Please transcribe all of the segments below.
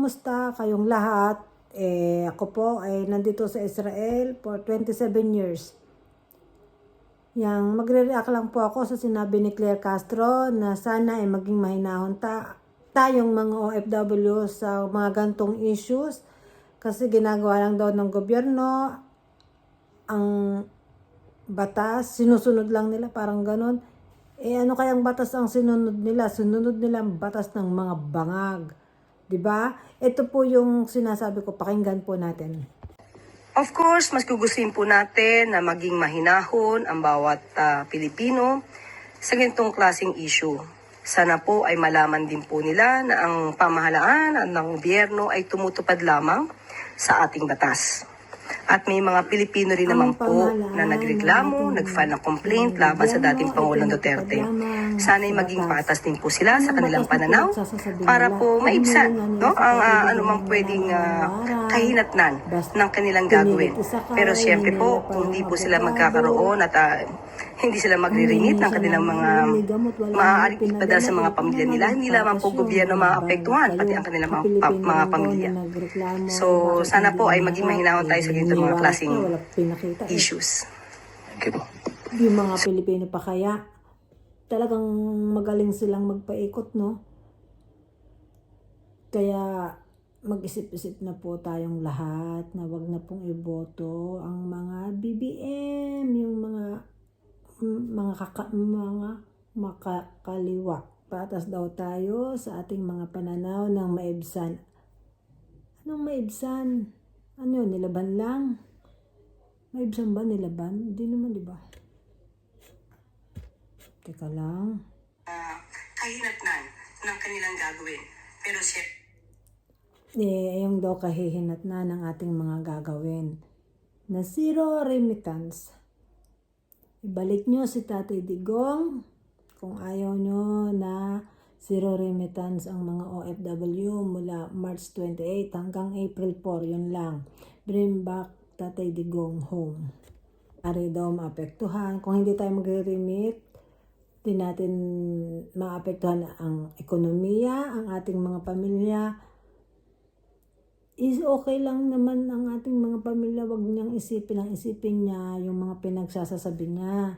kumusta kayong lahat? Eh, ako po ay nandito sa Israel for 27 years. Yang magre-react lang po ako sa sinabi ni Claire Castro na sana ay maging mahinahon ta tayong mga OFW sa mga gantong issues kasi ginagawa lang daw ng gobyerno ang batas, sinusunod lang nila parang ganon. Eh ano kayang batas ang sinunod nila? Sinunod nila ang batas ng mga bangag. 'Di ba? Ito po yung sinasabi ko, pakinggan po natin. Of course, mas gugustuhin po natin na maging mahinahon ang bawat ah, Pilipino sa ganitong klaseng issue. Sana po ay malaman din po nila na ang pamahalaan at ng gobyerno ay tumutupad lamang sa ating batas. At may mga Pilipino rin naman po na nagreklamo, nag-file ng complaint laban sa dating Pangulong Duterte. lamang Sana ay sa maging patas din po sila sa kanilang pananaw para po maibsan no, ang pagdating anumang ng pwedeng waran, kahinatnan ng kanilang gagawin. Pero siyempre po, kung hindi po sila magkakaroon at ah, hindi sila magre-remit ng kanilang mga maaaring ipadala sa mga pamilya nila, hindi lamang po gobyerno maapektuhan, pati ang kanilang mga, pa- mga pamilya. So, sana po ay maging mahinahon tayo sa ganito mga klaseng issues. Okay po. Yung mga Pilipino pa kaya, talagang magaling silang magpaikot, no? Kaya mag-isip-isip na po tayong lahat na wag na pong iboto ang mga BBM, yung mga mga kaka, mga makakaliwa. Patas daw tayo sa ating mga pananaw ng maibsan. Anong maibsan? Ano yun, nilaban lang? Maibsan ba nilaban? Hindi naman, di ba? Teka lang. kahinatnan ng kanilang gagawin. Pero siyempre, Eh, yung daw kahihinat na ng ating mga gagawin. Na zero remittance. Ibalik nyo si Tatay Digong kung ayaw nyo na zero remittance ang mga OFW mula March 28 hanggang April 4. Yun lang. Bring back Tatay Digong home. Ari daw maapektuhan. Kung hindi tayo magre-remit, di natin maapektuhan ang ekonomiya, ang ating mga pamilya, is okay lang naman ang ating mga pamilya. Huwag niyang isipin ang isipin niya yung mga pinagsasasabi niya.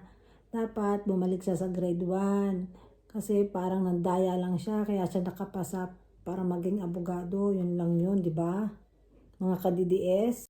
Dapat bumalik siya sa grade 1. Kasi parang nandaya lang siya, kaya siya nakapasa para maging abogado. Yun lang yun, di ba? Mga ka-DDS.